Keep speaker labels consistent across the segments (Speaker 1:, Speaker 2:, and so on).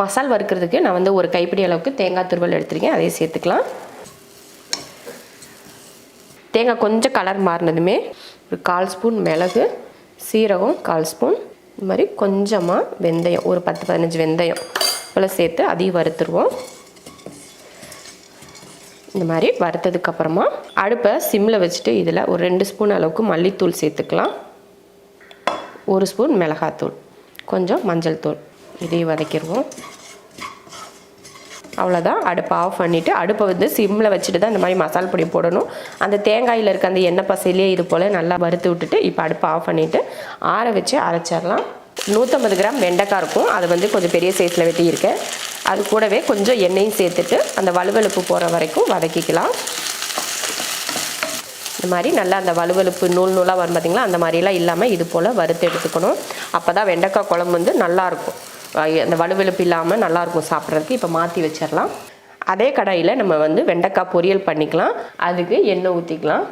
Speaker 1: மசால் வறுக்கிறதுக்கு நான் வந்து ஒரு கைப்பிடி அளவுக்கு தேங்காய் துருவல் எடுத்திருக்கேன். அதையும் சேர்த்துக்கலாம். தேங்காய் கொஞ்சம் கலர் மாறினதுமே ஒரு கால் ஸ்பூன் மிளகு சீரகம் கால் ஸ்பூன் இது மாதிரி கொஞ்சமாக வெந்தயம் ஒரு பத்து பதினஞ்சு வெந்தயம் இப்போலாம் சேர்த்து அதையும் வறுத்துருவோம். இந்த மாதிரி வறுத்ததுக்கப்புறமா அடுப்பை சிம்மில் வச்சுட்டு இதில் ஒரு ரெண்டு ஸ்பூன் அளவுக்கு மல்லித்தூள் சேர்த்துக்கலாம். ஒரு ஸ்பூன் மிளகாத்தூள் கொஞ்சம் மஞ்சள் தூள் இதையும் வதக்கிடுவோம் அவ்வளோதான் அடுப்பை ஆஃப் பண்ணிவிட்டு அடுப்பை வந்து சிம்மில் வச்சுட்டு தான் இந்த மாதிரி மசால் பொடி போடணும். அந்த தேங்காயில் இருக்க அந்த எண்ணெய் பசையிலே இது போல் நல்லா வறுத்து விட்டுட்டு இப்போ அடுப்பை ஆஃப் பண்ணிவிட்டு ஆற வச்சு அரைச்சிடலாம். நூற்றம்பது கிராம் வெண்டைக்காய் இருக்கும். அதை வந்து கொஞ்சம் பெரிய சைஸில் வெட்டியிருக்கேன். அது கூடவே கொஞ்சம் எண்ணெயும் சேர்த்துட்டு அந்த வலுவலுப்பு போகிற வரைக்கும் வதக்கிக்கலாம். இந்த மாதிரி நல்லா அந்த வலுவலுப்பு நூல் நூலாக வரும் பார்த்தீங்களா அந்த மாதிரிலாம் இல்லாமல் இது போல் வறுத்து எடுத்துக்கணும். அப்போ தான் வெண்டைக்காய் குழம்பு வந்து நல்லாயிருக்கும் அந்த வலுவலுப்பு இல்லாமல் நல்லாயிருக்கும் சாப்பிட்றதுக்கு. இப்போ மாற்றி வச்சிடலாம் அதே கடாயில் நம்ம வந்து வெண்டைக்காய் பொரியல் பண்ணிக்கலாம். அதுக்கு எண்ணெய் ஊற்றிக்கலாம்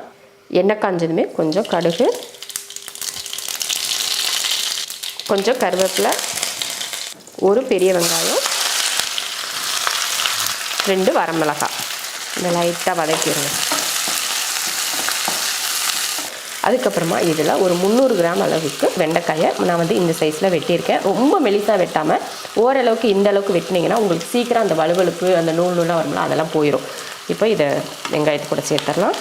Speaker 1: எண்ணெய் காஞ்சதுமே கொஞ்சம் கடுகு கொஞ்சம் கருவேப்பிலை ஒரு பெரிய வெங்காயம் ரெண்டு வரமிளகாய். இந்த லைட்டாக வதக்கிடுங்க. அதுக்கப்புறமா இதில் ஒரு முந்நூறு கிராம் அளவுக்கு வெண்டைக்காயை நான் வந்து இந்த சைஸில் வெட்டியிருக்கேன். ரொம்ப மெலிசாக வெட்டாமல் ஓரளவுக்கு இந்த அளவுக்கு வெட்டினீங்கன்னா உங்களுக்கு சீக்கிரம் அந்த வலுவலுப்பு அந்த நூல் நூலாக வரும்ல அதெல்லாம் போயிடும் இப்போ இதை வெங்காயத்து கூட சேர்த்துடலாம்.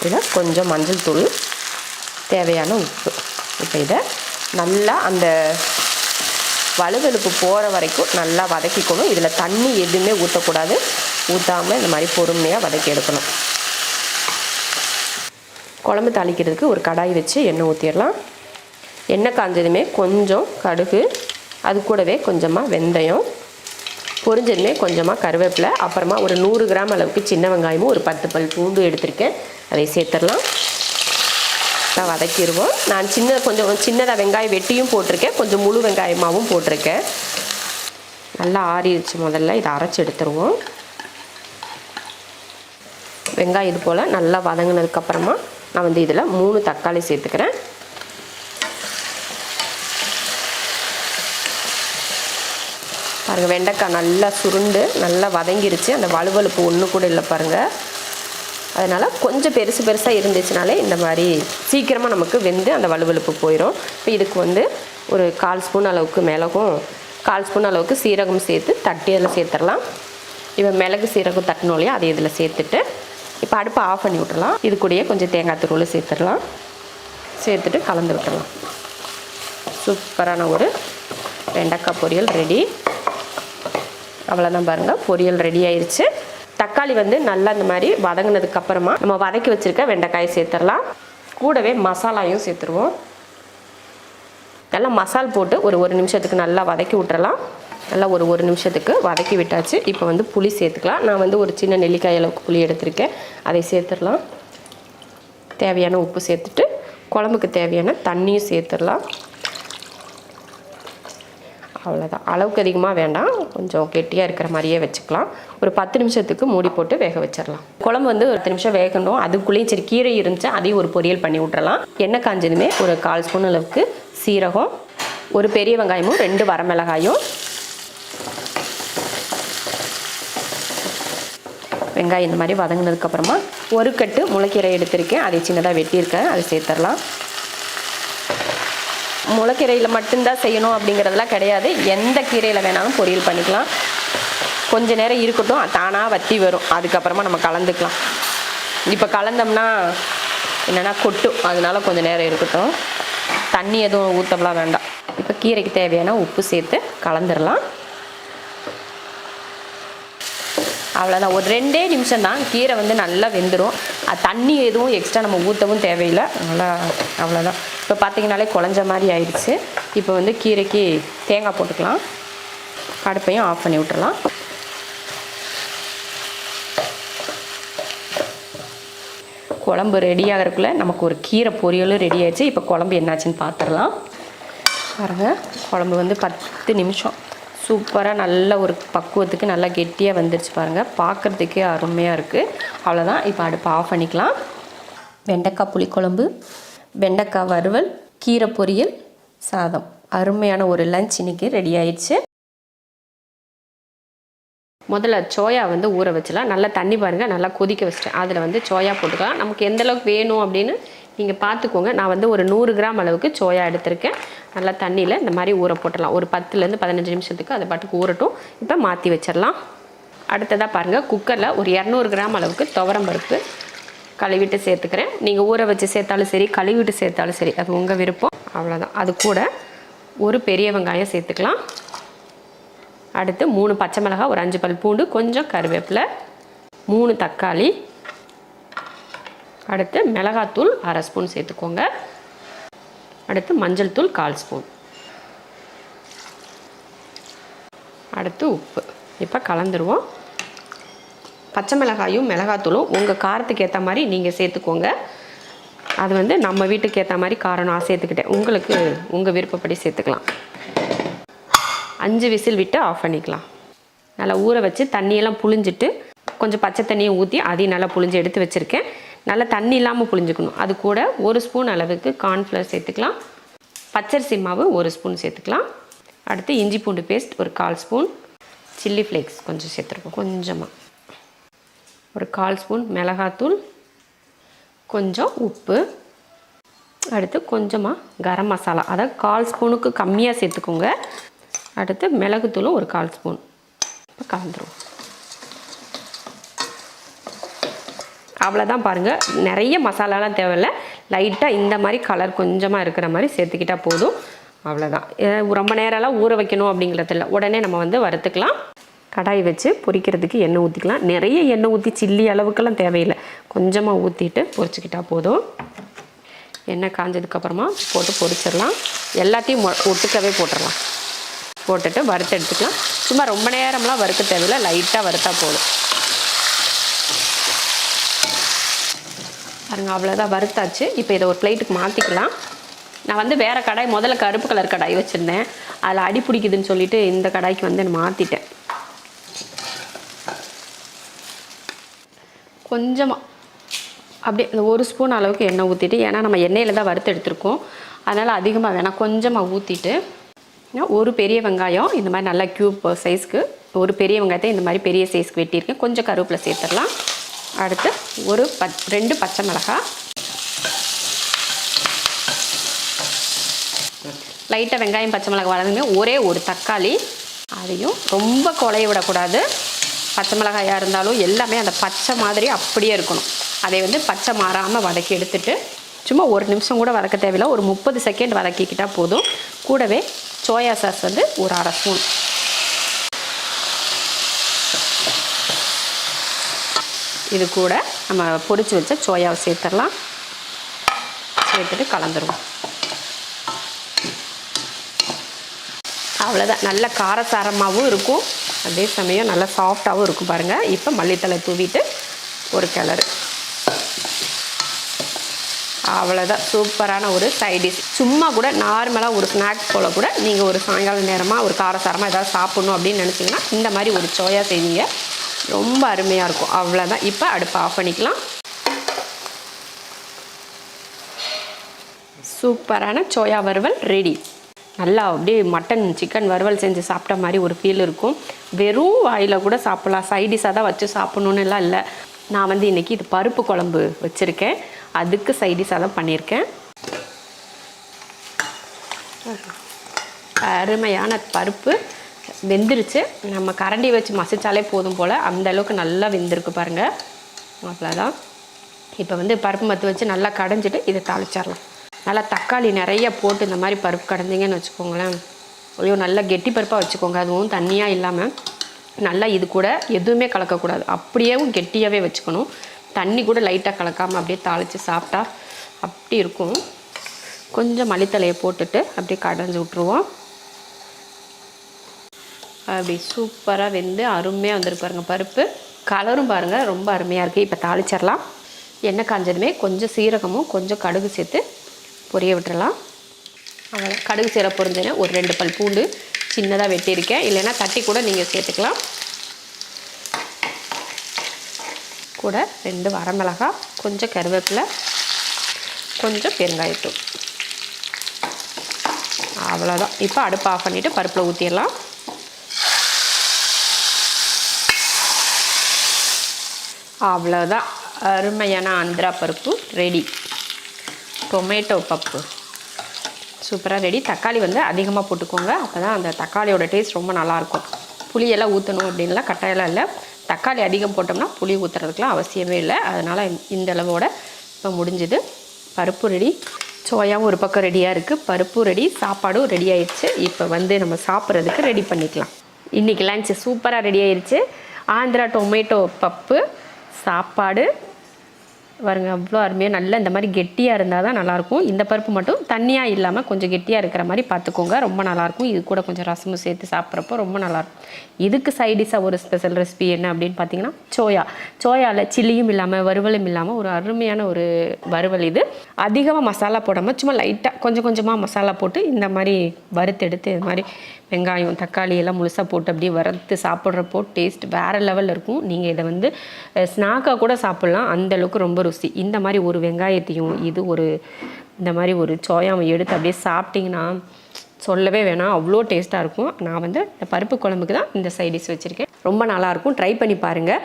Speaker 1: இதில் கொஞ்சம் மஞ்சள் தூள் தேவையான உப்பு. இப்போ இதை நல்லா அந்த வலுவலுப்பு போகிற வரைக்கும் நல்லா வதக்கிக்கணும். இதில் தண்ணி எதுவுமே ஊற்றக்கூடாது ஊற்றாமல் இந்த மாதிரி பொறுமையாக வதக்கி எடுக்கணும். குழம்பு தாளிக்கிறதுக்கு ஒரு கடாய் வச்சு எண்ணெய் ஊற்றிடலாம் எண்ணெய் காஞ்சதுமே கொஞ்சம் கடுகு அது கூடவே கொஞ்சமாக வெந்தயம் பொரிஞ்சதுமே கொஞ்சமாக கருவேப்பிலை அப்புறமா ஒரு நூறு கிராம் அளவுக்கு சின்ன வெங்காயமும் ஒரு பத்து பல் பூண்டு எடுத்திருக்கேன். அதை சேர்த்துடலாம். நல்லா வதக்கிடுவோம். நான் சின்ன கொஞ்சம் சின்னதாக வெங்காயம் வெட்டியும் போட்டிருக்கேன். கொஞ்சம் முழு வெங்காயமாகவும் போட்டிருக்கேன். நல்லா ஆறிடுச்சு முதல்ல. இதை அரைச்சி எடுத்துருவோம். வெங்காயம் இது போல் நல்லா வதங்கினதுக்கப்புறமா நான் வந்து இதில் மூணு தக்காளி சேர்த்துக்கிறேன். பாருங்கள் வெண்டைக்காய் நல்லா சுருண்டு நல்லா வதங்கிருச்சு. அந்த வலுவலுப்பு ஒன்று கூட இல்லை பாருங்கள் அதனால் கொஞ்சம் பெருசு பெருசாக இருந்துச்சுனாலே இந்த மாதிரி சீக்கிரமாக நமக்கு வெந்து அந்த வலுவலுப்பு போயிடும் இப்போ இதுக்கு வந்து ஒரு கால் ஸ்பூன் அளவுக்கு மிளகும் கால் ஸ்பூன் அளவுக்கு சீரகம் சேர்த்து தட்டி அதில் சேர்த்துடலாம். இப்போ மிளகு சீரகம் தட்டினோலையும் இல்லையா அதை இதில் சேர்த்துட்டு இப்போ அடுப்பை ஆஃப் பண்ணி விட்டுறலாம் இது கூடயே கொஞ்சம் தேங்காய் துருவில் சேர்த்துடலாம். சேர்த்துட்டு கலந்து விட்டுடலாம். சூப்பரான ஒரு வெண்டைக்காய் பொரியல் ரெடி அவ்வளோதான் பாருங்கள் பொரியல் ரெடி ஆயிடுச்சு தக்காளி வந்து நல்லா இந்த மாதிரி வதங்கினதுக்கப்புறமா நம்ம வதக்கி வச்சுருக்க வெண்டைக்காயை சேர்த்துடலாம். கூடவே மசாலாயும் சேர்த்துருவோம். நல்லா மசால் போட்டு ஒரு ஒரு நிமிஷத்துக்கு நல்லா வதக்கி விட்டுறலாம். நல்லா ஒரு ஒரு நிமிஷத்துக்கு வதக்கி விட்டாச்சு. இப்போ வந்து புளி சேர்த்துக்கலாம். நான் வந்து ஒரு சின்ன நெல்லிக்காய் அளவுக்கு புளி எடுத்திருக்கேன். அதை சேர்த்துடலாம். தேவையான உப்பு சேர்த்துட்டு குழம்புக்கு தேவையான தண்ணியும் சேர்த்துடலாம். அவ்வளோதான் அளவுக்கு அதிகமாக வேண்டாம். கொஞ்சம் கெட்டியாக இருக்கிற மாதிரியே வச்சுக்கலாம். ஒரு பத்து நிமிஷத்துக்கு மூடி போட்டு வேக வச்சிடலாம். குழம்பு வந்து ஒரு பத்து நிமிஷம் வேகணும். அதுக்குள்ளேயும் சரி கீரை இருந்துச்சு. அதையும் ஒரு பொரியல் பண்ணி விட்றலாம் எண்ணெய் காஞ்சதுமே ஒரு கால் ஸ்பூன் அளவுக்கு சீரகம் ஒரு பெரிய வெங்காயமும் ரெண்டு வரமிளகாயும். வெங்காயம் இந்த மாதிரி வதங்கினதுக்கப்புறமா ஒரு கட்டு முளைக்கீரை எடுத்திருக்கேன். அதை சின்னதாக வெட்டியிருக்கேன். அதை சேர்த்துடலாம். முளைக்கீரையில் மட்டும்தான் செய்யணும் அப்படிங்கிறதெல்லாம் கிடையாது. எந்த கீரையில் வேணாலும் பொரியல் பண்ணிக்கலாம். கொஞ்ச நேரம் இருக்கட்டும். தானாக வத்தி வரும். அதுக்கப்புறமா நம்ம கலந்துக்கலாம். இப்போ கலந்தோம்னா என்னென்னா கொட்டும். அதனால கொஞ்சம் நேரம் இருக்கட்டும். தண்ணி எதுவும் ஊற்றலாம் வேண்டாம். இப்போ கீரைக்கு தேவையான உப்பு சேர்த்து கலந்துடலாம் அவ்வளோதான் ஒரு ரெண்டே நிமிஷம் தான் கீரை வந்து நல்லா வெந்துடும் தண்ணி எதுவும் எக்ஸ்ட்ரா நம்ம ஊற்றவும் தேவையில்லை. நல்லா அவ்வளோதான் இப்போ பார்த்தீங்கனாலே குழஞ்ச மாதிரி ஆயிடுச்சு. இப்போ வந்து கீரைக்கு தேங்காய் போட்டுக்கலாம். அடுப்பையும் ஆஃப் பண்ணி விட்டுறலாம். குழம்பு ரெடி ஆகிறதுக்குள்ள நமக்கு ஒரு கீரை பொரியலும் ரெடி ஆயிடுச்சு. இப்போ குழம்பு என்னாச்சுன்னு பார்த்துடலாம் பாருங்கள் குழம்பு வந்து பத்து நிமிஷம். சூப்பராக நல்ல ஒரு பக்குவத்துக்கு நல்லா கெட்டியாக வந்துருச்சு பாருங்கள் பார்க்குறதுக்கே அருமையாக இருக்குது அவ்வளோதான் இப்போ அடுப்பு ஆஃப் பண்ணிக்கலாம். வெண்டைக்காய் புளிக்குழம்பு வெண்டைக்காய் வறுவல் கீரை பொரியல் சாதம். அருமையான ஒரு லஞ்ச் இன்னைக்கு ரெடி ஆயிடுச்சு. முதல்ல சோயா வந்து ஊற வச்சலாம் நல்லா தண்ணி பாருங்கள் நல்லா கொதிக்க வச்சுட்டேன். அதில் வந்து சோயா போட்டுக்கலாம். நமக்கு எந்த அளவுக்கு வேணும் அப்படின்னு நீங்கள் பார்த்துக்கோங்க நான் வந்து ஒரு நூறு கிராம் அளவுக்கு சோயா எடுத்திருக்கேன். நல்லா தண்ணியில் இந்த மாதிரி ஊற போட்டுடலாம். ஒரு பத்துலேருந்து பதினஞ்சு நிமிஷத்துக்கு அதை பாட்டுக்கு ஊறட்டும். இப்போ மாற்றி வச்சிடலாம். அடுத்ததாக பாருங்கள் குக்கரில் ஒரு இரநூறு கிராம் அளவுக்கு துவரம் பருப்பு கழுவிட்டு சேர்த்துக்கிறேன். நீங்கள் ஊற வச்சு சேர்த்தாலும் சரி கழுவிட்டு சேர்த்தாலும் சரி அது உங்கள் விருப்பம். அவ்வளோதான் அது கூட ஒரு பெரிய வெங்காயம் சேர்த்துக்கலாம். அடுத்து மூணு பச்சை மிளகாய் ஒரு அஞ்சு பல் பூண்டு கொஞ்சம் கருவேப்பிலை மூணு தக்காளி. அடுத்து மிளகாத்தூள் அரை ஸ்பூன் சேர்த்துக்கோங்க. அடுத்து மஞ்சள் தூள் கால் ஸ்பூன். அடுத்து உப்பு. இப்போ கலந்துருவோம். பச்சை மிளகாயும் மிளகாத்தூளும் உங்கள் காரத்துக்கு ஏற்ற மாதிரி நீங்கள் சேர்த்துக்கோங்க. அது வந்து நம்ம வீட்டுக்கு ஏற்ற மாதிரி காரம் நான் சேர்த்துக்கிட்டேன். உங்களுக்கு உங்கள் விருப்பப்படி சேர்த்துக்கலாம். அஞ்சு விசில் விட்டு ஆஃப் பண்ணிக்கலாம். நல்லா ஊற வச்சு தண்ணியெல்லாம் புழிஞ்சிட்டு கொஞ்சம் பச்சை தண்ணியை ஊற்றி அதையும் நல்லா புழிஞ்சு எடுத்து வச்சுருக்கேன். நல்லா தண்ணி இல்லாமல் புழிஞ்சுக்கணும். அது கூட ஒரு ஸ்பூன் அளவுக்கு கார்ன்ஃப்ளவர் சேர்த்துக்கலாம். பச்சரிசி மாவு ஒரு ஸ்பூன் சேர்த்துக்கலாம். அடுத்து இஞ்சி பூண்டு பேஸ்ட் ஒரு கால் ஸ்பூன். சில்லி ஃப்ளேக்ஸ் கொஞ்சம் சேர்த்துருக்கோம். கொஞ்சமாக ஒரு கால் ஸ்பூன் மிளகாத்தூள். கொஞ்சம் உப்பு. அடுத்து கொஞ்சமாக கரம் மசாலா. அதாவது கால் ஸ்பூனுக்கு கம்மியாக சேர்த்துக்கோங்க. அடுத்து மிளகுத்தூளும் ஒரு கால் ஸ்பூன். இப்போ கலந்துருவோம். அவ்வளோதான் பாருங்கள் நிறைய மசாலாலாம் தேவையில்ல. லைட்டாக இந்த மாதிரி கலர் கொஞ்சமாக இருக்கிற மாதிரி சேர்த்துக்கிட்டால் போதும். அவ்வளோதான் ரொம்ப நேரம்லாம் ஊற வைக்கணும் அப்படிங்கிறதில்ல உடனே நம்ம வந்து வறுத்துக்கலாம். கடாய் வச்சு பொரிக்கிறதுக்கு எண்ணெய் ஊற்றிக்கலாம் நிறைய எண்ணெய் ஊற்றி சில்லி அளவுக்கெல்லாம் தேவையில்லை. கொஞ்சமாக ஊற்றிட்டு பொரிச்சுக்கிட்டால் போதும். எண்ணெய் காஞ்சதுக்கப்புறமா போட்டு பொரிச்சிடலாம். எல்லாத்தையும் மொ- ஒட்டுக்கவே போட்டுடலாம். போட்டுட்டு வறுத்து எடுத்துக்கலாம். சும்மா ரொம்ப நேரம்லாம் வறுக்க தேவையில்லை லைட்டாக வறுத்தா போதும். பாருங்கள் அவ்வளோதான் வறுத்தாச்சு. இப்போ இதை ஒரு பிளேட்டுக்கு மாற்றிக்கலாம் நான் வந்து வேறு கடாய் முதல்ல கருப்பு கலர் கடாய் வச்சுருந்தேன். அதில் அடி பிடிக்குதுன்னு சொல்லிட்டு இந்த கடாய்க்கு வந்து நான் மாற்றிட்டேன் கொஞ்சமாக அப்படியே இந்த ஒரு ஸ்பூன் அளவுக்கு எண்ணெய் ஊற்றிட்டு ஏன்னா நம்ம எண்ணெயில் தான் வறுத்து எடுத்திருக்கோம். அதனால் அதிகமாக வேணாம் கொஞ்சமாக ஊற்றிட்டு ஒரு பெரிய வெங்காயம் இந்த மாதிரி நல்லா க்யூப் சைஸ்க்கு ஒரு பெரிய வெங்காயத்தை இந்த மாதிரி பெரிய சைஸ்க்கு வெட்டியிருக்கேன் கொஞ்சம் கருவேப்பிலை சேர்த்துடலாம். அடுத்து ஒரு பத் ரெண்டு பச்சை மிளகாய். லைட்டாக வெங்காயம் பச்சை மிளகாய் வளர்ந்துமே ஒரே ஒரு தக்காளி. அதையும் ரொம்ப குழைய விடக்கூடாது. பச்சை மிளகாயாக இருந்தாலும் எல்லாமே அந்த பச்சை மாதிரி அப்படியே இருக்கணும். அதை வந்து பச்சை மாறாமல் வதக்கி எடுத்துட்டு சும்மா ஒரு நிமிஷம் கூட வதக்க தேவையில்லை. ஒரு முப்பது செகண்ட் வதக்கிக்கிட்டால் போதும். கூடவே சோயா சாஸ் வந்து ஒரு அரை ஸ்பூன். இது கூட நம்ம பொரிச்சு வச்ச சோயாவை சேர்த்துடலாம். சேர்த்துட்டு கலந்துருவோம். அவ்வளோதான் நல்ல காரசாரமாகவும் இருக்கும். அதே சமயம் நல்லா சாஃப்டாகவும் இருக்கும் பாருங்கள் இப்போ மல்லித்தலை தூவிட்டு ஒரு கிளறு. அவ்வளோதான் சூப்பரான ஒரு சைடிஷ் சும்மா கூட நார்மலாக ஒரு ஸ்நாக்ஸ் போல் கூட நீங்கள் ஒரு சாயங்கால நேரமாக ஒரு காரசாரமாக ஏதாவது சாப்பிட்ணும் அப்படின்னு நினச்சிங்கன்னா இந்த மாதிரி ஒரு சோயா செய்வீங்க. ரொம்ப அருமையாக இருக்கும். அவ்வளோதான் இப்போ அடுப்பை ஆஃப் பண்ணிக்கலாம். சூப்பரான சோயா வறுவல் ரெடி நல்லா அப்படியே மட்டன் சிக்கன் வறுவல் செஞ்சு சாப்பிட்ட மாதிரி ஒரு ஃபீல் இருக்கும். வெறும் வாயில் கூட சாப்பிட்லாம். சைடிஷாக தான் வச்சு சாப்பிட்ணுன்னு எல்லாம் இல்லை. நான் வந்து இன்றைக்கி இது பருப்பு குழம்பு வச்சுருக்கேன். அதுக்கு சைடிஷாக தான் பண்ணியிருக்கேன். அருமையான பருப்பு வெந்துருச்சு. நம்ம கரண்டி வச்சு மசித்தாலே போதும் போல். அந்த அளவுக்கு நல்லா வெந்திருக்கு பாருங்கள் அவ்வளோதான் இப்போ வந்து பருப்பு மத்து வச்சு நல்லா கடைஞ்சிட்டு இதை தாளிச்சிடலாம். நல்லா தக்காளி நிறைய போட்டு இந்த மாதிரி பருப்பு கடைஞ்சிங்கன்னு வச்சுக்கோங்களேன். ஐயோ நல்லா கெட்டி பருப்பாக வச்சுக்கோங்க. அதுவும் தண்ணியாக இல்லாமல் நல்லா இது கூட எதுவுமே கலக்கக்கூடாது. அப்படியேவும் கெட்டியாகவே வச்சுக்கணும். தண்ணி கூட லைட்டாக கலக்காமல் அப்படியே தாளித்து சாப்பிட்டா அப்படி இருக்கும். கொஞ்சம் மளித்தலையை போட்டுட்டு அப்படியே கடைஞ்சி விட்ருவோம் அப்படி சூப்பராக வெந்து அருமையாக வந்துருக்கு பாருங்க பருப்பு. கலரும் பாருங்கள் ரொம்ப அருமையாக இருக்குது இப்போ தாளிச்சிடலாம். எண்ணெய் காஞ்சதுமே கொஞ்சம் சீரகமும் கொஞ்சம் கடுகு சேர்த்து பொரிய விட்டுறலாம். அவ்வளோ கடுகு சீரக பொரிஞ்சேன்னா ஒரு ரெண்டு பல் பூண்டு சின்னதாக வெட்டியிருக்கேன். இல்லைன்னா தட்டி கூட நீங்கள் சேர்த்துக்கலாம். கூட ரெண்டு வரமிளகாய் கொஞ்சம் கருவேப்பிலை கொஞ்சம் பெருங்காயத்தூள். அவ்வளோதான் இப்போ அடுப்பு ஆஃப் பண்ணிவிட்டு பருப்பில் ஊற்றிடலாம் அவ்வளோதான் அருமையான ஆந்திரா பருப்பு ரெடி டொமேட்டோ பப்பு. சூப்பராக ரெடி தக்காளி வந்து அதிகமாக போட்டுக்கோங்க. அப்போ தான் அந்த தக்காளியோட டேஸ்ட் ரொம்ப நல்லாயிருக்கும் புளியெல்லாம் ஊற்றணும் அப்படின்லாம் கட்டாயெல்லாம் இல்லை. தக்காளி அதிகம் போட்டோம்னா புளி ஊற்றுறதுக்குலாம் அவசியமே இல்லை. அதனால் இந்த அளவோட இப்போ முடிஞ்சுது. பருப்பு ரெடி சோயாவும் ஒரு பக்கம் ரெடியாக இருக்குது பருப்பும் ரெடி சாப்பாடும் ரெடி ஆயிடுச்சு. இப்போ வந்து நம்ம சாப்பிட்றதுக்கு ரெடி பண்ணிக்கலாம். இன்றைக்கி லஞ்ச் சூப்பராக ரெடி ஆயிடுச்சு ஆந்திரா டொமேட்டோ பப்பு சாப்பாடு பாருங்கள் அவ்வளோ அருமையாக நல்லா இந்த மாதிரி கெட்டியாக இருந்தால் தான் நல்லாயிருக்கும். இந்த பருப்பு மட்டும் தண்ணியாக இல்லாமல் கொஞ்சம் கெட்டியாக இருக்கிற மாதிரி பார்த்துக்கோங்க. ரொம்ப நல்லாயிருக்கும். இது கூட கொஞ்சம் ரசமும் சேர்த்து சாப்பிட்றப்போ ரொம்ப நல்லாயிருக்கும். இதுக்கு சைடிஷாக ஒரு ஸ்பெஷல் ரெசிபி என்ன அப்படின்னு பார்த்தீங்கன்னா சோயா. சோயாவில் சில்லியும் இல்லாமல் வறுவலும் இல்லாமல் ஒரு அருமையான ஒரு வறுவல் இது. அதிகமாக மசாலா போடாமல் சும்மா லைட்டாக கொஞ்சம் கொஞ்சமாக மசாலா போட்டு இந்த மாதிரி வறுத்தெடுத்து இது மாதிரி வெங்காயம் தக்காளி எல்லாம் முழுசாக போட்டு அப்படியே வறுத்து சாப்பிட்றப்போ டேஸ்ட் வேறு லெவலில் இருக்கும். நீங்கள் இதை வந்து ஸ்நாக்காக கூட சாப்பிட்லாம். அந்த அளவுக்கு ரொம்ப ருசி. இந்த மாதிரி ஒரு வெங்காயத்தையும் இது ஒரு இந்த மாதிரி ஒரு சோயாவை எடுத்து அப்படியே சாப்பிட்டிங்கன்னா சொல்லவே வேணாம். அவ்வளோ டேஸ்ட்டாக இருக்கும். நான் வந்து இந்த பருப்பு குழம்புக்கு தான் இந்த சைடிஷ் வச்சுருக்கேன். ரொம்ப நல்லாயிருக்கும் ட்ரை பண்ணி பாருங்கள்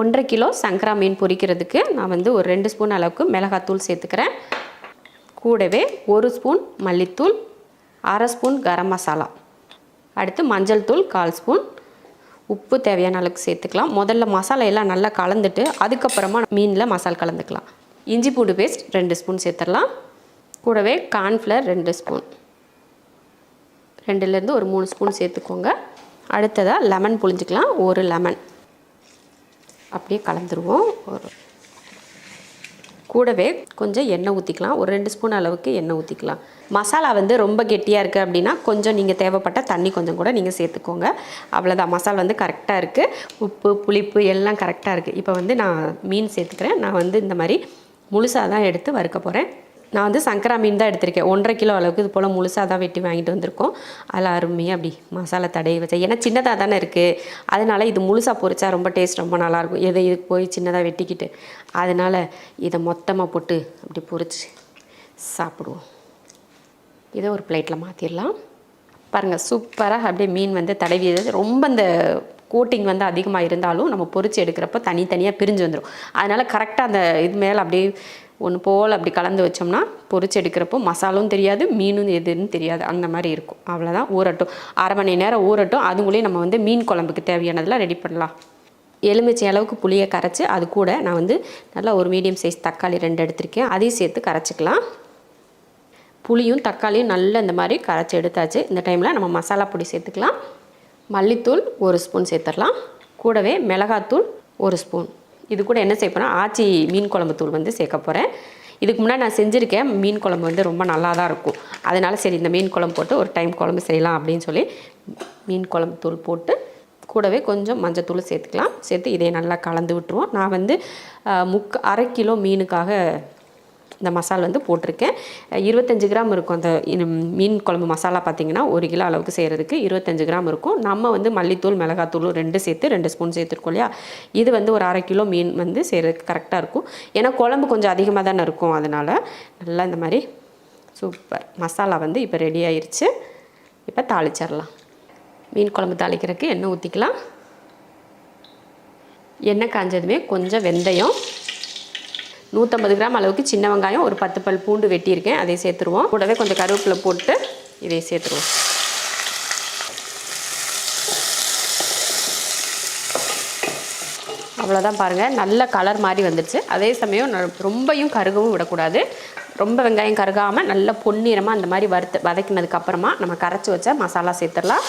Speaker 1: ஒன்றரை கிலோ சங்கரா மீன் பொரிக்கிறதுக்கு நான் வந்து ஒரு ரெண்டு ஸ்பூன் அளவுக்கு மிளகாத்தூள் சேர்த்துக்கிறேன். கூடவே ஒரு ஸ்பூன் மல்லித்தூள் அரை ஸ்பூன் கரம் மசாலா. அடுத்து மஞ்சள் தூள் கால் ஸ்பூன். உப்பு தேவையான அளவுக்கு சேர்த்துக்கலாம். முதல்ல மசாலா எல்லாம் நல்லா கலந்துட்டு அதுக்கப்புறமா மீனில் மசாலா கலந்துக்கலாம். இஞ்சி பூண்டு பேஸ்ட் ரெண்டு ஸ்பூன் சேர்த்துடலாம். கூடவே கார்ன்ஃப்ளவர் ரெண்டு ஸ்பூன். ரெண்டுலேருந்து ஒரு மூணு ஸ்பூன் சேர்த்துக்கோங்க. அடுத்ததாக லெமன் புழிஞ்சிக்கலாம். ஒரு லெமன். அப்படியே கலந்துருவோம். ஒரு கூடவே கொஞ்சம் எண்ணெய் ஊற்றிக்கலாம் ஒரு ரெண்டு ஸ்பூன் அளவுக்கு எண்ணெய் ஊற்றிக்கலாம் மசாலா வந்து ரொம்ப கெட்டியாக இருக்குது அப்படின்னா கொஞ்சம் நீங்கள் தேவைப்பட்ட தண்ணி கொஞ்சம் கூட நீங்கள் சேர்த்துக்கோங்க. அவ்வளோதான் மசாலா வந்து கரெக்டாக இருக்குது உப்பு புளிப்பு எல்லாம் கரெக்டாக இருக்குது இப்போ வந்து நான் மீன் சேர்த்துக்கிறேன். நான் வந்து இந்த மாதிரி முழுசாக தான் எடுத்து வறுக்க போகிறேன் நான் வந்து சங்கரா மீன் தான் எடுத்திருக்கேன். ஒன்றரை கிலோ அளவுக்கு இது போல் முழுசாக தான் வெட்டி வாங்கிட்டு வந்திருக்கோம். அதில் அருமையாக அப்படி மசாலா தடவி வச்சேன் ஏன்னா சின்னதாக தானே இருக்குது அதனால் இது முழுசாக பொறிச்சா ரொம்ப டேஸ்ட் ரொம்ப நல்லாயிருக்கும். எதை இதுக்கு போய் சின்னதாக வெட்டிக்கிட்டு. அதனால் இதை மொத்தமாக போட்டு அப்படி பொறிச்சு சாப்பிடுவோம். இதை ஒரு பிளேட்டில் மாற்றிடலாம் பாருங்கள் சூப்பராக அப்படியே மீன் வந்து தடவி ரொம்ப இந்த கோட்டிங் வந்து அதிகமாக இருந்தாலும் நம்ம பொரிச்சு எடுக்கிறப்ப தனித்தனியாக பிரிஞ்சு வந்துடும் அதனால் கரெக்டாக அந்த இது மேலே அப்படியே ஒன்று போல் அப்படி கலந்து வச்சோம்னா பொறிச்சு எடுக்கிறப்போ மசாலும் தெரியாது மீனும் எதுன்னு தெரியாது. அந்த மாதிரி இருக்கும். அவ்வளோதான் ஊறட்டும். அரை மணி நேரம் ஊறட்டும். அதுக்குள்ளேயே நம்ம வந்து மீன் குழம்புக்கு தேவையானதெல்லாம் ரெடி பண்ணலாம். எலுமிச்சை அளவுக்கு புளியை கரைச்சி அது கூட நான் வந்து நல்லா ஒரு மீடியம் சைஸ் தக்காளி ரெண்டு எடுத்திருக்கேன். அதையும் சேர்த்து கரைச்சிக்கலாம். புளியும் தக்காளியும் நல்லா இந்த மாதிரி கரைச்சி எடுத்தாச்சு. இந்த டைமில் நம்ம மசாலா பொடி சேர்த்துக்கலாம். மல்லித்தூள் ஒரு ஸ்பூன் சேர்த்துடலாம். கூடவே மிளகாத்தூள் ஒரு ஸ்பூன் இது கூட என்ன சேர்ப்பேன்னா ஆச்சி மீன் குழம்பு தூள் வந்து சேர்க்க போகிறேன் இதுக்கு முன்னாடி நான் செஞ்சுருக்கேன். மீன் குழம்பு வந்து ரொம்ப நல்லா தான் இருக்கும். அதனால் சரி இந்த மீன் குழம்பு போட்டு ஒரு டைம் குழம்பு செய்யலாம் அப்படின்னு சொல்லி மீன் குழம்பு தூள் போட்டு கூடவே கொஞ்சம் மஞ்சத்தூள் சேர்த்துக்கலாம். சேர்த்து இதை நல்லா கலந்து விட்டுருவோம். நான் வந்து அஹ், முக் அரை கிலோ மீனுக்காக இந்த மசால் வந்து போட்டிருக்கேன். இருபத்தஞ்சு கிராம் இருக்கும் அந்த இனி மீன் குழம்பு மசாலா பார்த்தீங்கன்னா ஒரு கிலோ அளவுக்கு செய்கிறதுக்கு இருபத்தஞ்சு கிராம் இருக்கும். நம்ம வந்து மல்லித்தூள் மிளகாத்தூள் ரெண்டு சேர்த்து ரெண்டு ஸ்பூன் சேர்த்துருக்கோம் இல்லையா? இது வந்து ஒரு அரை கிலோ மீன் வந்து செய்கிறதுக்கு கரெக்டாக இருக்கும். ஏன்னா குழம்பு கொஞ்சம் அதிகமாக தானே இருக்கும். அதனால் நல்லா இந்த மாதிரி சூப்பர். மசாலா வந்து இப்போ ரெடி ஆயிடுச்சு இப்போ தாளிச்சிடலாம். மீன் குழம்பு தாளிக்கிறதுக்கு எண்ணெய் ஊற்றிக்கலாம் எண்ணெய் காஞ்சதுமே கொஞ்சம் வெந்தயம். நூற்றம்பது கிராம் அளவுக்கு சின்ன வெங்காயம் ஒரு பத்து பல் பூண்டு வெட்டியிருக்கேன். அதை சேர்த்துருவோம். கூடவே கொஞ்சம் கருவேப்பிலை போட்டு இதை சேர்த்துருவோம். அவ்வளோதான் பாருங்கள் நல்ல கலர் மாதிரி வந்துடுச்சு அதே சமயம் ந- ரொம்பையும் கருகவும் விடக்கூடாது. ரொம்ப வெங்காயம் கருகாமல் நல்ல பொன்னிறமாக அந்த மாதிரி வறுத்து வதக்கினதுக்கப்புறமா நம்ம கரைச்சி வச்ச மசாலா சேர்த்துடலாம்.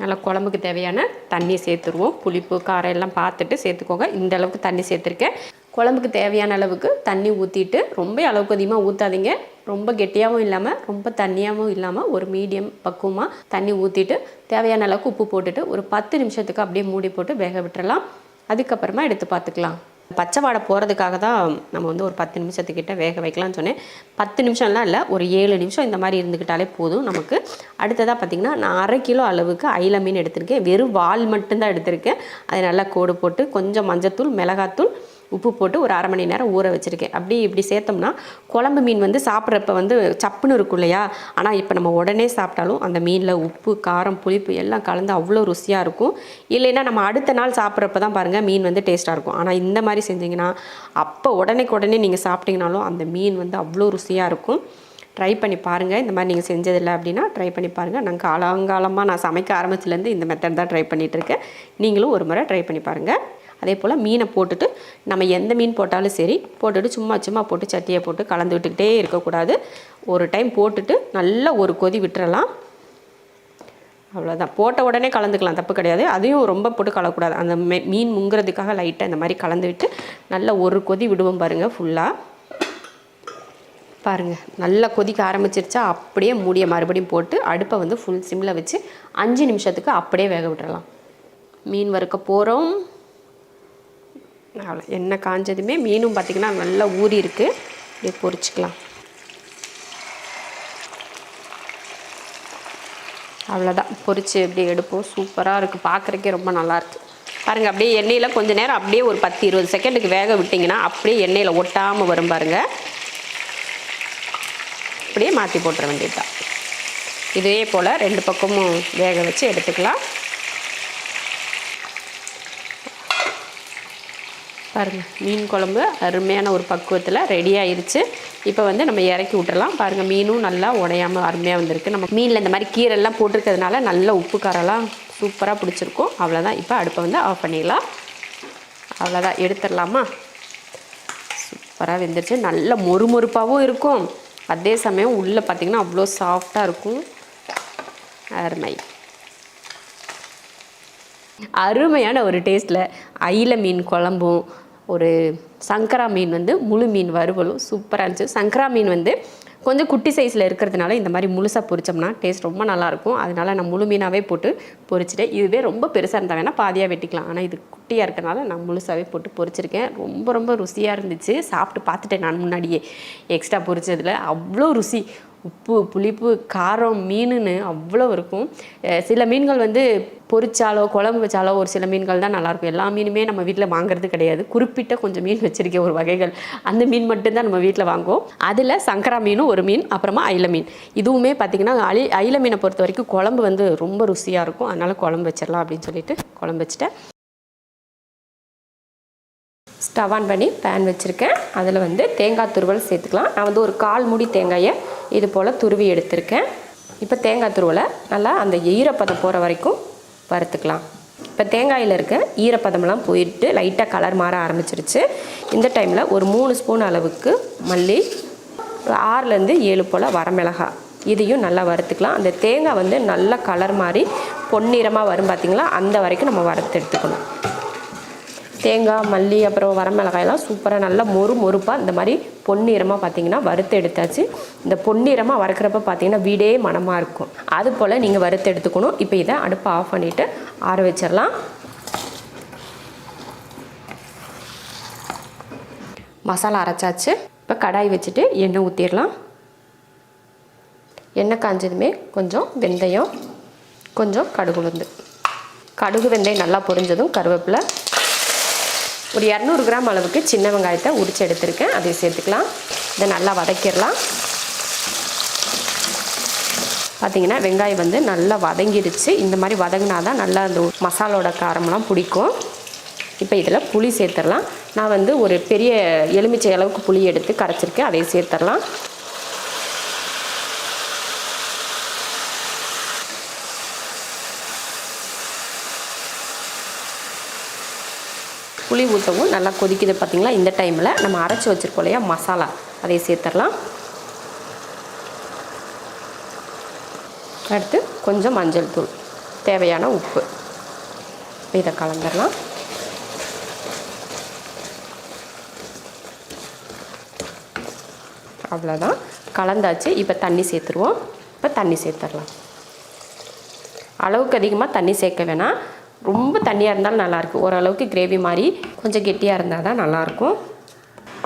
Speaker 1: நல்லா குழம்புக்கு தேவையான தண்ணி சேர்த்துருவோம். புளிப்பு காரம் எல்லாம் பார்த்துட்டு சேர்த்துக்கோங்க. இந்த அளவுக்கு தண்ணி சேர்த்துருக்கேன். குழம்புக்கு தேவையான அளவுக்கு தண்ணி ஊற்றிட்டு ரொம்ப அளவுக்கு அதிகமாக ஊற்றாதீங்க ரொம்ப கெட்டியாகவும் இல்லாமல் ரொம்ப தண்ணியாகவும் இல்லாமல் ஒரு மீடியம் பக்குவமாக தண்ணி ஊற்றிட்டு தேவையான அளவுக்கு உப்பு போட்டுட்டு ஒரு பத்து நிமிஷத்துக்கு அப்படியே மூடி போட்டு வேக விட்டுறலாம். அதுக்கப்புறமா எடுத்து பார்த்துக்கலாம். பச்சை வாடை போகிறதுக்காக தான் நம்ம வந்து ஒரு பத்து நிமிஷத்துக்கிட்ட வேக வைக்கலாம்னு சொன்னேன். பத்து நிமிஷம்லாம் இல்லை ஒரு ஏழு நிமிஷம் இந்த மாதிரி இருந்துக்கிட்டாலே போதும். நமக்கு அடுத்ததாக பார்த்திங்கன்னா நான் அரை கிலோ அளவுக்கு ஐல மீன் எடுத்திருக்கேன். வெறும் வால் மட்டும்தான் எடுத்திருக்கேன். அதை நல்லா கோடு போட்டு கொஞ்சம் மஞ்சத்தூள் மிளகாத்தூள் உப்பு போட்டு ஒரு அரை மணி நேரம் ஊற வச்சுருக்கேன். அப்படி இப்படி சேர்த்தோம்னா குழம்பு மீன் வந்து சாப்பிட்றப்ப வந்து சப்புன்னு இருக்கும் இல்லையா? ஆனால் இப்போ நம்ம உடனே சாப்பிட்டாலும் அந்த மீனில் உப்பு காரம் புளிப்பு எல்லாம் கலந்து அவ்வளோ ருசியாக இருக்கும். இல்லைன்னா நம்ம அடுத்த நாள் சாப்பிட்றப்ப தான் பாருங்கள் மீன் வந்து டேஸ்ட்டாக இருக்கும். ஆனால் இந்த மாதிரி செஞ்சிங்கன்னா அப்போ உடனே உடனே நீங்கள் சாப்பிட்டீங்கனாலும் அந்த மீன் வந்து அவ்வளோ ருசியாக இருக்கும். ட்ரை பண்ணி பாருங்கள் இந்த மாதிரி நீங்கள் செஞ்சதில்லை அப்படின்னா ட்ரை பண்ணி பாருங்கள் நான் காலங்காலமாக நான் சமைக்க ஆரம்பிச்சிலேருந்து இந்த மெத்தட் தான் ட்ரை பண்ணிகிட்ருக்கேன் நீங்களும் ஒரு முறை ட்ரை பண்ணி பாருங்கள் அதே போல் மீனை போட்டுட்டு நம்ம எந்த மீன் போட்டாலும் சரி போட்டுட்டு சும்மா சும்மா போட்டு சட்டியை போட்டு கலந்து விட்டுக்கிட்டே இருக்கக்கூடாது. ஒரு டைம் போட்டுட்டு நல்லா ஒரு கொதி விட்டுறலாம். அவ்வளோதான் போட்ட உடனே கலந்துக்கலாம் தப்பு கிடையாது. அதையும் ரொம்ப போட்டு கலக்கூடாது அந்த மெ மீன் முங்குறதுக்காக லைட்டாக இந்த மாதிரி கலந்து விட்டு நல்லா ஒரு கொதி விடுவோம் பாருங்கள் ஃபுல்லாக பாருங்கள் நல்லா கொதிக்க ஆரம்பிச்சிருச்சா அப்படியே மூடிய மறுபடியும் போட்டு அடுப்பை வந்து ஃபுல் சிம்மில் வச்சு அஞ்சு நிமிஷத்துக்கு அப்படியே வேக விட்டுறலாம். மீன் வறுக்க போகிறோம் அவ்வளோ. எண்ணெய் காஞ்சதுமே மீனும் பார்த்திங்கன்னா நல்லா ஊறி இருக்குது அப்படியே பொரிச்சிக்கலாம். அவ்வளோதான். பொரித்து அப்படியே எடுப்போம்? சூப்பராக இருக்குது பார்க்குறக்கே ரொம்ப நல்லாயிருக்கு பாருங்கள் அப்படியே எண்ணெயில் கொஞ்ச நேரம் அப்படியே ஒரு பத்து இருபது செகண்டுக்கு வேக விட்டிங்கன்னா அப்படியே எண்ணெயில் ஒட்டாமல் வரும் பாருங்கள் அப்படியே மாற்றி போட்டுற வேண்டியதுதான். இதே போல் ரெண்டு பக்கமும் வேக வச்சு எடுத்துக்கலாம். பாருங்கள் மீன் குழம்பு அருமையான ஒரு பக்குவத்தில் ரெடி ஆயிடுச்சு இப்போ வந்து நம்ம இறக்கி விட்டுறலாம். பாருங்கள் மீனும் நல்லா உடையாமல் அருமையாக வந்திருக்கு. நம்ம மீனில் இந்த மாதிரி கீரைலாம் போட்டிருக்கிறதுனால நல்ல உப்பு காரெல்லாம் சூப்பராக பிடிச்சிருக்கும். அவ்வளோதான் இப்போ அடுப்பை வந்து ஆஃப் பண்ணிடலாம். அவ்வளோதான் எடுத்துடலாமா? சூப்பராக வெந்துருச்சு. நல்ல மொறுமொறுப்பாகவும் இருக்கும். அதே சமயம் உள்ளே பார்த்திங்கன்னா அவ்வளோ சாஃப்டாக இருக்கும். அருமை. அருமையான ஒரு டேஸ்ட்டில் அயில மீன் குழம்பும் ஒரு சங்கரா மீன் வந்து முழு மீன் வறுவலும் சூப்பராக இருந்துச்சு. சங்கரா மீன் வந்து கொஞ்சம் குட்டி சைஸில் இருக்கிறதுனால இந்த மாதிரி முழுசாக பொரிச்சோம்னா டேஸ்ட் ரொம்ப நல்லாயிருக்கும் அதனால நான் முழு மீனாகவே போட்டு பொரிச்சிட்டேன். இதுவே ரொம்ப பெருசாக இருந்தால் வேணால் பாதியாக வெட்டிக்கலாம். ஆனால் இது குட்டியாக இருக்கனால நான் முழுசாகவே போட்டு பொரிச்சிருக்கேன். ரொம்ப ரொம்ப ருசியாக இருந்துச்சு. சாப்பிட்டு பார்த்துட்டேன் நான் முன்னாடியே. எக்ஸ்ட்ரா பொரிச்சதில் அவ்வளோ ருசி. உப்பு புளிப்பு காரம் மீனுன்னு அவ்வளோ இருக்கும். சில மீன்கள் வந்து பொரிச்சாலோ குழம்பு வச்சாலோ ஒரு சில மீன்கள் தான் நல்லாயிருக்கும். எல்லா மீனுமே நம்ம வீட்டில் வாங்குறது கிடையாது. குறிப்பிட்ட கொஞ்சம் மீன் வச்சிருக்க ஒரு வகைகள். அந்த மீன் மட்டும்தான் நம்ம வீட்டில் வாங்குவோம். அதில் சங்கரா மீனும் ஒரு மீன் அப்புறமா அயில மீன். இதுவுமே பார்த்திங்கன்னா அலி அயில மீனை பொறுத்த வரைக்கும் குழம்பு வந்து ரொம்ப ருசியாக இருக்கும். அதனால் குழம்பு வச்சிடலாம் அப்படின்னு சொல்லிட்டு குழம்பு வச்சுட்டேன். ஸ்டவ் ஆன் பண்ணி பேன் வச்சுருக்கேன். அதில் வந்து தேங்காய் துருவல் சேர்த்துக்கலாம். நான் வந்து ஒரு கால் முடி தேங்காயை இது போல் துருவி எடுத்திருக்கேன். இப்போ தேங்காய் துருவலை நல்லா அந்த ஈரப்பதம் போகிற வரைக்கும் வறுத்துக்கலாம். இப்போ தேங்காயில் இருக்க ஈரப்பதமெல்லாம் போயிட்டு லைட்டாக கலர் மாற ஆரம்பிச்சிருச்சு. இந்த டைமில் ஒரு மூணு ஸ்பூன் அளவுக்கு மல்லி ஆறுலேருந்து ஏழு போல் வரமிளகா. இதையும் நல்லா வறுத்துக்கலாம். அந்த தேங்காய் வந்து நல்லா கலர் மாதிரி பொன்னிறமாக வரும் பார்த்திங்களா அந்த வரைக்கும் நம்ம வறுத்து எடுத்துக்கணும். தேங்காய் மல்லி அப்புறம் வரமிளகாயெல்லாம் சூப்பராக நல்லா மொறு மொறுப்பாக இந்த மாதிரி பொன்னிறமாக பார்த்தீங்கன்னா வறுத்து எடுத்தாச்சு. இந்த பொன்னிறமாக வறுக்கிறப்ப பார்த்தீங்கன்னா வீடே மனமாக இருக்கும். அது போல் நீங்கள் வறுத்து எடுத்துக்கணும். இப்போ இதை அடுப்பை ஆஃப் பண்ணிவிட்டு ஆற வச்சிடலாம். மசாலா அரைச்சாச்சு. இப்போ கடாய் வச்சுட்டு எண்ணெய் ஊற்றிடலாம் எண்ணெய் காஞ்சதுமே கொஞ்சம் வெந்தயம் கொஞ்சம் கடுகு உளுந்து. கடுகு வெந்தயம் நல்லா பொரிஞ்சதும் கருவேப்பிலை ஒரு இரநூறு கிராம் அளவுக்கு சின்ன வெங்காயத்தை உரிச்சு எடுத்திருக்கேன். அதை சேர்த்துக்கலாம். இதை நல்லா வதக்கிடலாம். பார்த்தீங்கன்னா வெங்காயம் வந்து நல்லா வதங்கிடுச்சு இந்த மாதிரி வதங்கினா தான் நல்லா அந்த மசாலோட காரம்லாம் பிடிக்கும். இப்போ இதில் புளி சேர்த்துடலாம். நான் வந்து ஒரு பெரிய எலுமிச்சை அளவுக்கு புளி எடுத்து கரைச்சிருக்கேன். அதை சேர்த்துடலாம். புளி ஊற்றவும் நல்லா கொதிக்குது பார்த்திங்களா இந்த டைமில் நம்ம அரைச்சி வச்சுருக்கோம் இல்லையா? மசாலா. அதை சேர்த்துடலாம். அடுத்து கொஞ்சம் மஞ்சள் தூள். தேவையான உப்பு. இதை கலந்துடலாம். அவ்வளோதான் கலந்தாச்சு. இப்போ தண்ணி சேர்த்துருவோம். இப்போ தண்ணி சேர்த்துடலாம். அளவுக்கு அதிகமாக தண்ணி சேர்க்க வேணாம். ரொம்ப தண்ணியாக இருந்தாலும் நல்லாயிருக்கு. ஓரளவுக்கு கிரேவி மாதிரி கொஞ்சம் கெட்டியாக இருந்தால் தான் நல்லாயிருக்கும்.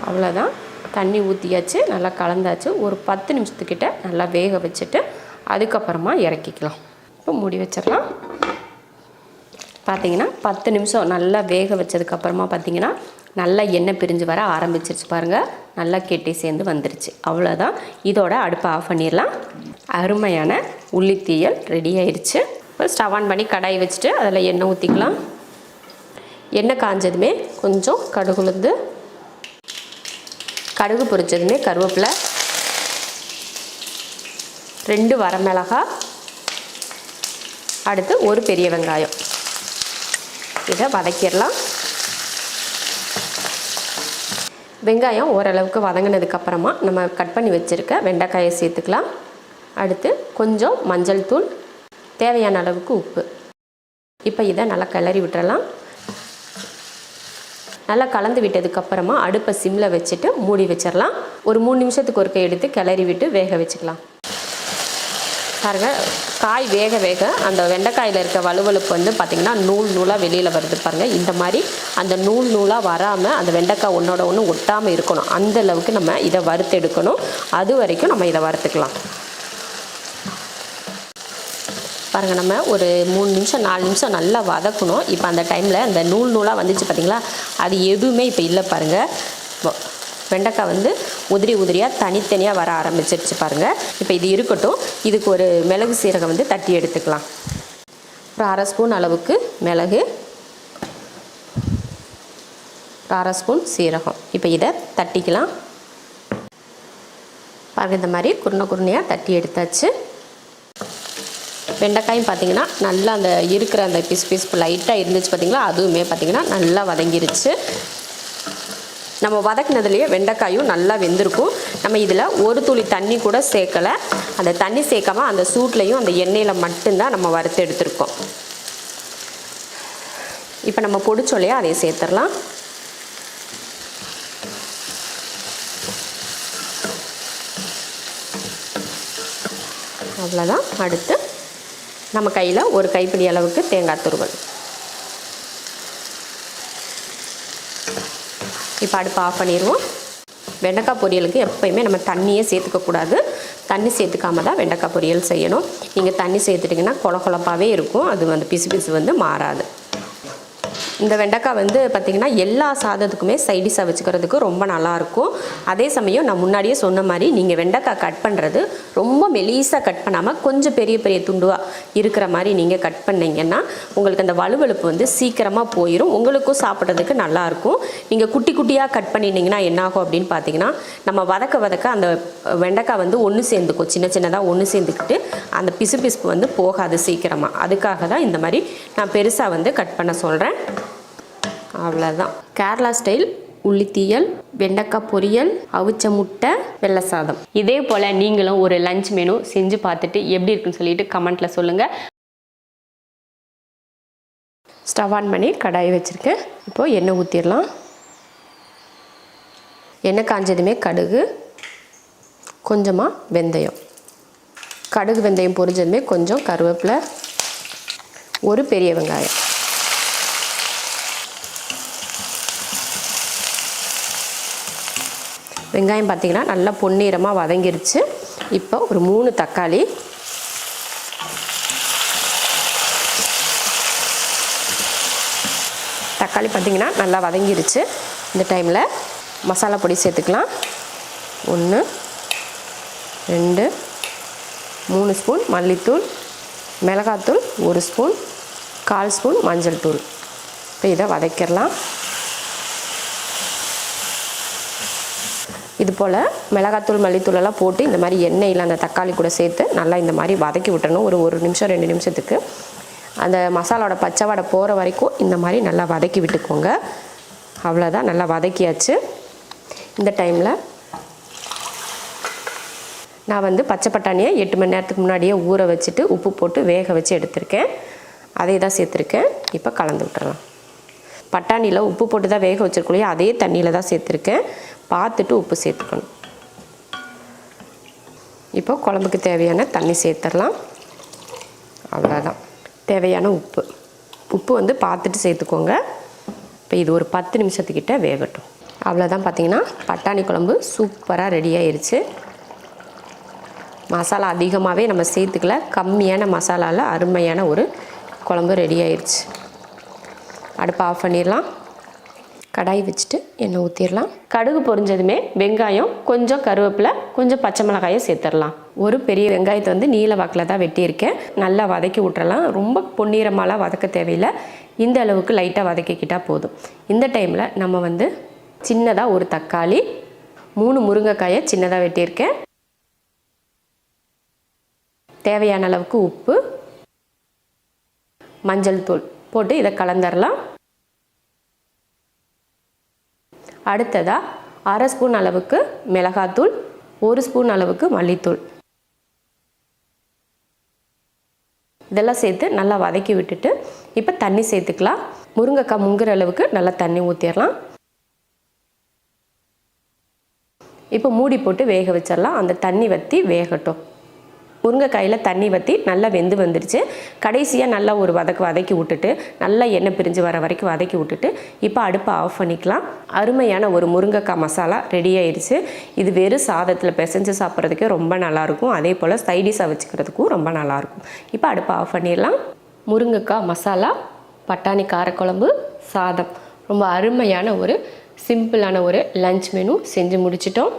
Speaker 1: அவ்வளோதான் தண்ணி ஊற்றியாச்சு நல்லா கலந்தாச்சு. ஒரு பத்து நிமிஷத்துக்கிட்ட நல்லா வேக வச்சுட்டு அதுக்கப்புறமா இறக்கிக்கலாம். இப்போ மூடி வச்சிடலாம். பார்த்தீங்கன்னா பத்து நிமிஷம் நல்லா வேக வச்சதுக்கப்புறமா பார்த்தீங்கன்னா நல்லா எண்ணெய் பிரிஞ்சு வர ஆரம்பிச்சிருச்சு பாருங்கள் நல்லா கெட்டி சேர்ந்து வந்துருச்சு. அவ்வளோதான் இதோட அடுப்பை ஆஃப் பண்ணிடலாம். அருமையான உள்ளித்தீயல் ரெடி ஆயிடுச்சு. இப்போ ஸ்டவ் ஆன் பண்ணி கடாய் வச்சுட்டு அதில் எண்ணெய் ஊற்றிக்கலாம் எண்ணெய் காஞ்சதுமே கொஞ்சம் கடுகு உளுந்து கடுகு பொரிச்சதுமே கருவேப்பிலை ரெண்டு வரமிளகா அடுத்து ஒரு பெரிய வெங்காயம். இதை வதக்கிடலாம். வெங்காயம் ஓரளவுக்கு வதங்கினதுக்கப்புறமா நம்ம கட் பண்ணி வச்சுருக்க வெண்டைக்காயை சேர்த்துக்கலாம். அடுத்து கொஞ்சம் மஞ்சள் தூள் தேவையான அளவுக்கு உப்பு. இப்போ இதை நல்லா கிளறி விட்டுறலாம். நல்லா கலந்து விட்டதுக்கப்புறமா அடுப்பை சிம்மில் வச்சுட்டு மூடி வச்சிடலாம் ஒரு மூணு நிமிஷத்துக்கு ஒருக்க எடுத்து கிளறி விட்டு வேக வச்சுக்கலாம். பாருங்கள் காய் வேக வேக அந்த வெண்டைக்காயில் இருக்க வலுவலுப்பு வந்து பார்த்திங்கன்னா நூல் நூலாக வெளியில் வருது பாருங்கள் இந்த மாதிரி அந்த நூல் நூலாக வராமல் அந்த வெண்டைக்காய் ஒன்றோட ஒன்று ஒட்டாமல் இருக்கணும். அந்த அளவுக்கு நம்ம இதை வறுத்தெடுக்கணும். அது வரைக்கும் நம்ம இதை வறுத்துக்கலாம். பாருங்கள் நம்ம ஒரு மூணு நிமிஷம் நாலு நிமிஷம் நல்லா வதக்கணும். இப்போ அந்த டைமில் அந்த நூல் நூலாக வந்துச்சு பார்த்தீங்களா அது எதுவுமே இப்போ இல்லை பாருங்கள் வெண்டைக்காய் வந்து உதிரி உதிரியாக தனித்தனியாக வர ஆரம்பிச்சிருச்சு பாருங்கள் இப்போ இது இருக்கட்டும். இதுக்கு ஒரு மிளகு சீரகம் வந்து தட்டி எடுத்துக்கலாம். ஒரு அரை ஸ்பூன் அளவுக்கு மிளகு. அரை ஸ்பூன் சீரகம். இப்போ இதை தட்டிக்கலாம். பாருங்கள் இந்த மாதிரி குருணை குருணையாக தட்டி எடுத்தாச்சு. வெண்டைக்காயும் பார்த்தீங்கன்னா நல்லா அந்த இருக்கிற அந்த பிஸ் பிஸ் லைட்டாக இருந்துச்சு பார்த்தீங்களா? அதுவுமே பார்த்தீங்கன்னா நல்லா வதங்கிருச்சு. நம்ம வதக்குனதுலேயே வெண்டைக்காயும் நல்லா வெந்திருக்கும். நம்ம இதில் ஒரு துளி தண்ணி கூட சேர்க்கலை. அந்த தண்ணி சேர்க்காம அந்த சூட்லேயும் அந்த எண்ணெயில் மட்டும்தான் நம்ம வறுத்து எடுத்திருக்கோம். இப்போ நம்ம பொடிச்சோலையா அதை சேர்த்துடலாம். அவ்வளோதான் அடுத்து நம்ம கையில் ஒரு கைப்பிடி அளவுக்கு தேங்காய் துருவல். இப்போ அடுப்பு ஆஃப் பண்ணிடுவோம் வெண்டைக்காய் பொரியலுக்கு எப்பயுமே நம்ம தண்ணியே சேர்த்துக்கக்கூடாது தண்ணி சேர்த்துக்காம தான் வெண்டைக்காய் பொரியல் செய்யணும். நீங்கள் தண்ணி சேர்த்துட்டிங்கன்னா கொல கொலப்பாகவே இருக்கும். அது வந்து பிசு பிசு வந்து மாறாது. இந்த வெண்டைக்காய் வந்து பார்த்திங்கன்னா எல்லா சாதத்துக்குமே சைடிஷாக வச்சுக்கிறதுக்கு ரொம்ப நல்லாயிருக்கும். அதே சமயம் நான் முன்னாடியே சொன்ன மாதிரி நீங்கள் வெண்டைக்காய் கட் பண்ணுறது ரொம்ப மெலீஸாக கட் பண்ணாமல் கொஞ்சம் பெரிய பெரிய துண்டுவாக இருக்கிற மாதிரி நீங்கள் கட் பண்ணிங்கன்னா உங்களுக்கு அந்த வலுவலுப்பு வந்து சீக்கிரமாக போயிடும் உங்களுக்கும் சாப்பிட்றதுக்கு நல்லாயிருக்கும். நீங்கள் குட்டி குட்டியாக கட் பண்ணிட்டீங்கன்னா என்னாகும் அப்படின்னு பார்த்தீங்கன்னா நம்ம வதக்க வதக்க அந்த வெண்டைக்காய் வந்து ஒன்று சேர்ந்துக்கும். சின்ன சின்னதாக ஒன்று சேர்ந்துக்கிட்டு அந்த பிசு பிசுப்பு வந்து போகாது சீக்கிரமாக அதுக்காக தான் இந்த மாதிரி நான் பெருசாக வந்து கட் பண்ண சொல்கிறேன் அவ்வளோதான் கேரளா ஸ்டைல் உள்ளித்தீயல் வெண்டைக்காய் பொரியல் அவிச்ச முட்டை வெள்ளை சாதம் இதே போல் நீங்களும் ஒரு லஞ்ச் மெனு செஞ்சு பார்த்துட்டு எப்படி இருக்குன்னு சொல்லிட்டு கமெண்ட்டில் சொல்லுங்கள் ஸ்டவ் ஆன் பண்ணி கடாய் வச்சுருக்கேன் இப்போது எண்ணெய் ஊற்றிடலாம் எண்ணெய் காஞ்சதுமே கடுகு கொஞ்சமாக வெந்தயம். கடுகு வெந்தயம் பொரிஞ்சதுமே கொஞ்சம் கருவேப்பிலை ஒரு பெரிய வெங்காயம். வெங்காயம் பார்த்தீங்கன்னா நல்லா பொன்னிறமாக வதங்கிருச்சு. இப்போ ஒரு மூணு தக்காளி. தக்காளி பார்த்தீங்கன்னா நல்லா வதங்கிருச்சு. இந்த டைமில் மசாலா பொடி சேர்த்துக்கலாம். ஒன்று ரெண்டு மூணு ஸ்பூன் மல்லித்தூள் மிளகாத்தூள் ஒரு ஸ்பூன் கால் ஸ்பூன் மஞ்சள் தூள். இப்போ இதை வதக்கிடலாம். இது போல் மிளகாத்தூள் மல்லித்தூளெல்லாம் போட்டு இந்த மாதிரி எண்ணெயில் அந்த தக்காளி கூட சேர்த்து நல்லா இந்த மாதிரி வதக்கி விட்டணும் ஒரு ஒரு நிமிஷம் ரெண்டு நிமிஷத்துக்கு. அந்த மசாலாவோட பச்சை வடை போகிற வரைக்கும் இந்த மாதிரி நல்லா வதக்கி விட்டுக்கோங்க. அவ்வளோதான் நல்லா வதக்கியாச்சு. இந்த டைமில் நான் வந்து பச்சை பட்டாணியை எட்டு மணி நேரத்துக்கு முன்னாடியே ஊற வச்சுட்டு உப்பு போட்டு வேக வச்சு எடுத்திருக்கேன். அதை தான் சேர்த்துருக்கேன். இப்போ கலந்து விட்டுறலாம். பட்டாணியில் உப்பு போட்டு தான் வேக வச்சிருக்கோம் அதே தண்ணியில் தான் சேர்த்துருக்கேன். பார்த்துட்டு உப்பு சேர்த்துக்கணும். இப்போ குழம்புக்கு தேவையான தண்ணி சேர்த்துடலாம் அவ்வளோதான் தேவையான உப்பு. உப்பு வந்து பார்த்துட்டு சேர்த்துக்கோங்க. இப்போ இது ஒரு பத்து நிமிஷத்துக்கிட்ட வேகட்டும். அவ்வளோதான் பார்த்தீங்கன்னா பட்டாணி குழம்பு சூப்பராக ரெடி ஆயிடுச்சு மசாலா அதிகமாகவே நம்ம சேர்த்துக்கல. கம்மியான மசாலாவில் அருமையான ஒரு குழம்பு ரெடி ஆயிடுச்சு அடுப்பை ஆஃப் பண்ணிடலாம். கடாய் வச்சுட்டு எண்ணெய் ஊற்றிடலாம் கடுகு பொரிஞ்சதுமே வெங்காயம் கொஞ்சம் கருவேப்பிலை கொஞ்சம் பச்சை மிளகாயும் சேர்த்துடலாம். ஒரு பெரிய வெங்காயத்தை வந்து நீல வாக்கில் தான் வெட்டியிருக்கேன். நல்லா வதக்கி விட்டுறலாம். ரொம்ப பொன்னிறமாலாம் வதக்க தேவையில்லை. இந்த அளவுக்கு லைட்டாக வதக்கிக்கிட்டால் போதும். இந்த டைமில் நம்ம வந்து சின்னதாக ஒரு தக்காளி மூணு முருங்கைக்காயை சின்னதாக வெட்டியிருக்கேன். தேவையான அளவுக்கு உப்பு மஞ்சள் தூள் போட்டு இதை கலந்துடலாம். அடுத்ததாக அரை ஸ்பூன் அளவுக்கு மிளகாத்தூள் ஒரு ஸ்பூன் அளவுக்கு மல்லித்தூள். இதெல்லாம் சேர்த்து நல்லா வதக்கி விட்டுட்டு இப்போ தண்ணி சேர்த்துக்கலாம். முருங்கைக்காய் முங்குற அளவுக்கு நல்லா தண்ணி ஊற்றிடலாம் இப்போ மூடி போட்டு வேக வச்சிடலாம் அந்த தண்ணி வற்றி வேகட்டும். முருங்கைக்காயில் தண்ணி வற்றி நல்லா வெந்து வந்துடுச்சு கடைசியாக நல்லா ஒரு வதக்கு வதக்கி விட்டுட்டு நல்லா எண்ணெய் பிரிஞ்சு வர வரைக்கும் வதக்கி விட்டுட்டு இப்போ அடுப்பை ஆஃப் பண்ணிக்கலாம். அருமையான ஒரு முருங்கைக்காய் மசாலா ரெடி ஆயிடுச்சு இது வெறும் சாதத்தில் பிசைஞ்சு சாப்பிட்றதுக்கே ரொம்ப நல்லாயிருக்கும். அதே போல் சைடிஷாக வச்சுக்கிறதுக்கும் ரொம்ப நல்லாயிருக்கும். இப்போ அடுப்பை ஆஃப் பண்ணிடலாம். முருங்கைக்காய் மசாலா பட்டாணி காரக்குழம்பு சாதம். ரொம்ப அருமையான ஒரு சிம்பிளான ஒரு லஞ்ச் மெனு செஞ்சு முடிச்சிட்டோம்.